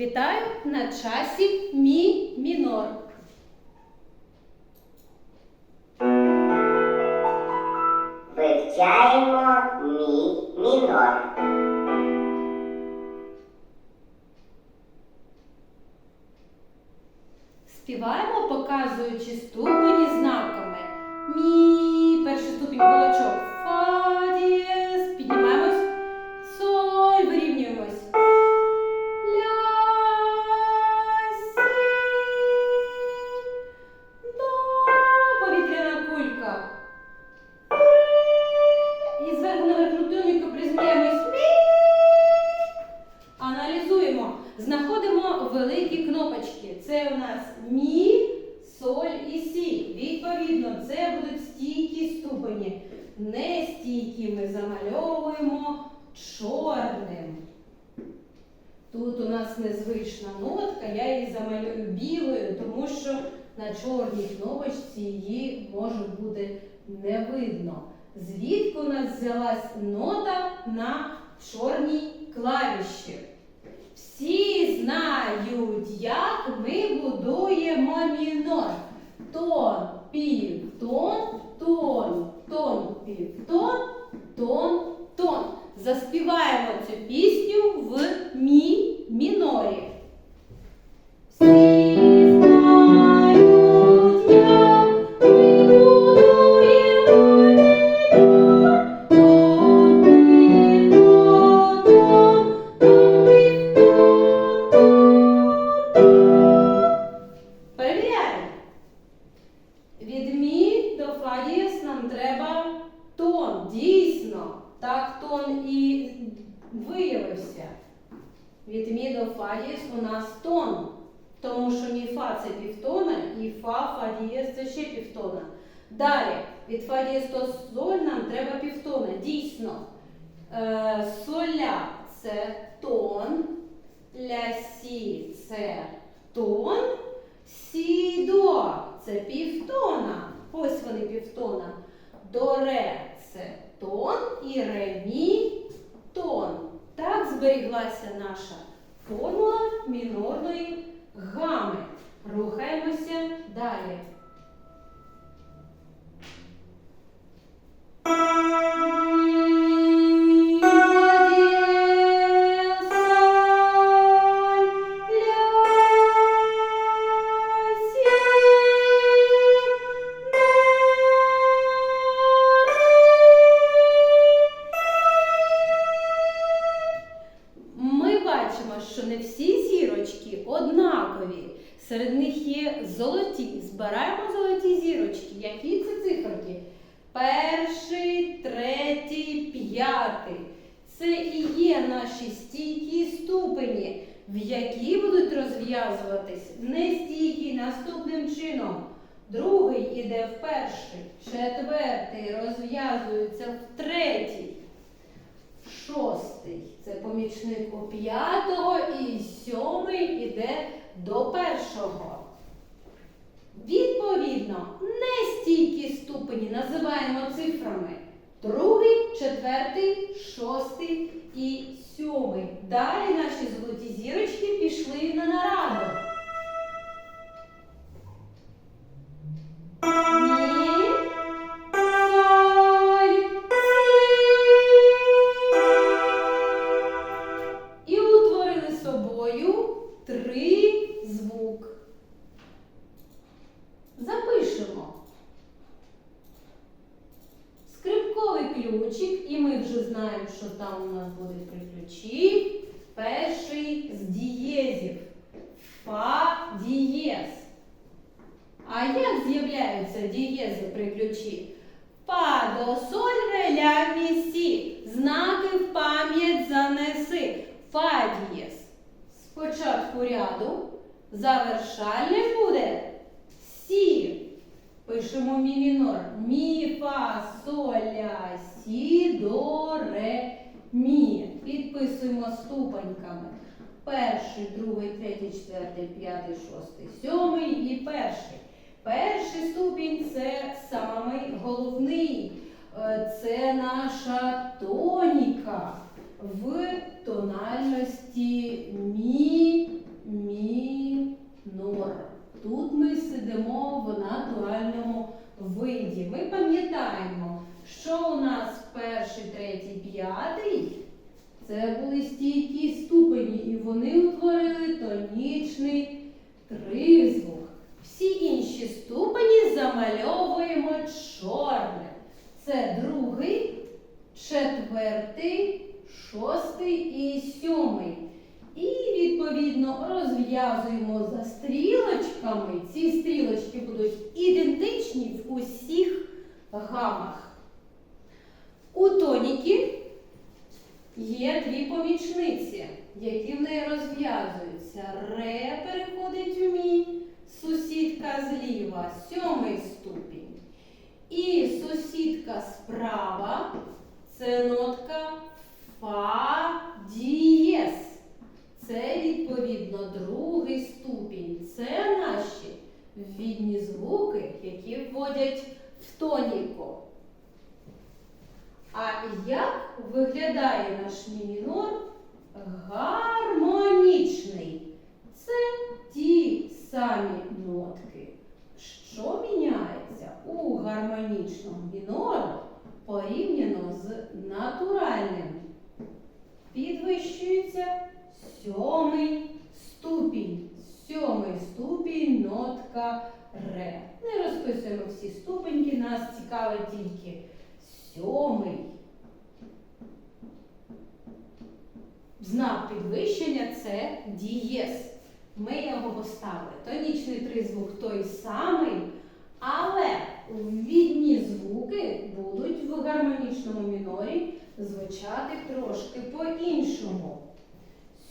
Вітаю на часі мі мінор. Вивчаємо мі мінор. Співаємо, показуючи ступені знаками. Мі, перший ступінь кулачок. Кнопочки. Це у нас мі, соль і сі. Відповідно, це будуть стійкі ступені. Нестійкі ми замальовуємо чорним. Тут у нас незвична нотка, я її замалюю білою, тому що на чорній кнопочці її може бути не видно. Звідки у нас взялась нота на чорній клавіші? Всі знають, як ми будуємо Від мі до фа дієс нам треба тон. Дійсно, так тон і виявився. Від мі до фа дієс у нас тон. Тому що мі фа це півтона і фа, фа дієс це ще півтона. Далі, від фа до соль нам треба півтона. Дійсно. Е, соля це тон. Ля сі це тон. Сі до це півтона. Ось вони півтона. До ре це тон і ре мі тон. Так зберіглася наша формула мінорної гами. Рухаємося далі. П'ятий. Це і є наші стійкі ступені, в які будуть розв'язуватись нестійкі наступним чином. Другий іде в перший, четвертий розв'язується в третій. Шостий це помічник у п'ятого і сьомий іде до першого. Відповідно, нестійкі ступені називаємо цифрами другий, четвертий, шостий і сьомий. Далі наші золоті зірочки пішли на нараду. Фа дієз. Спочатку ряду завершальне буде сі. Пишемо мі мінор. Мі, фа, соль, ля, сі, до, ре, мі. Підписуємо ступеньками. Перший, другий, третій, четвертий, п'ятий, шостий, сьомий і перший. Перший ступінь це самий головний. Е, Це наша тоніка в тональності розв'язуємо за стрілочками. Ці стрілочки будуть ідентичні в усіх гамах. У тоніки є дві помічниці, які в неї розв'язуються. Ре переходить у мі, сусідка зліва, сьомий ступінь. І сусідка справа це нотка фа дієс. Це відповідно другий ступінь. Це наші відні звуки, які вводять в тоніку. А як виглядає наш мі мінор? Гармонічний. Це ті самі нотки. Що міняється у гармонічному мінору порівняно з натуральним? Підвищується сьомий ступінь. Сьомий ступінь нотка ре. Не розписуємо всі ступеньки, нас цікавить тільки сьомий. Знак підвищення це дієс. Ми його поставили. Тонічний тризвук той самий, але відні звуки будуть в гармонічному мінорі звучати трошки по-іншому.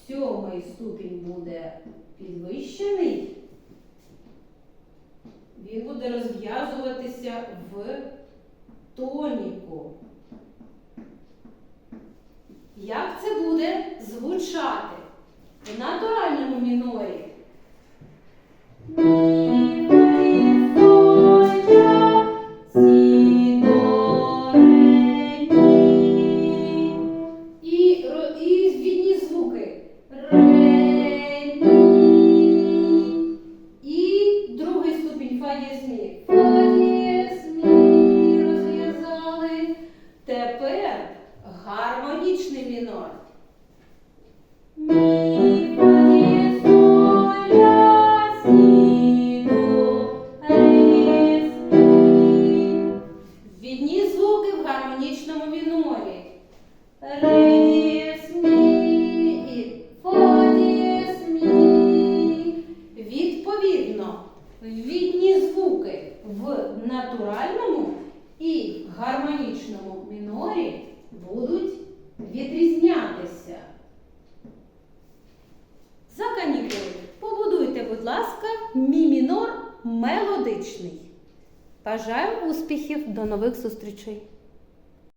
Сьомий ступінь буде підвищений. Він буде розв'язуватися в тоніку. Як це буде звучати в натуральному мінорі? Звуки в гармонічному мінорі. Бажаю успіхів, до нових зустрічей!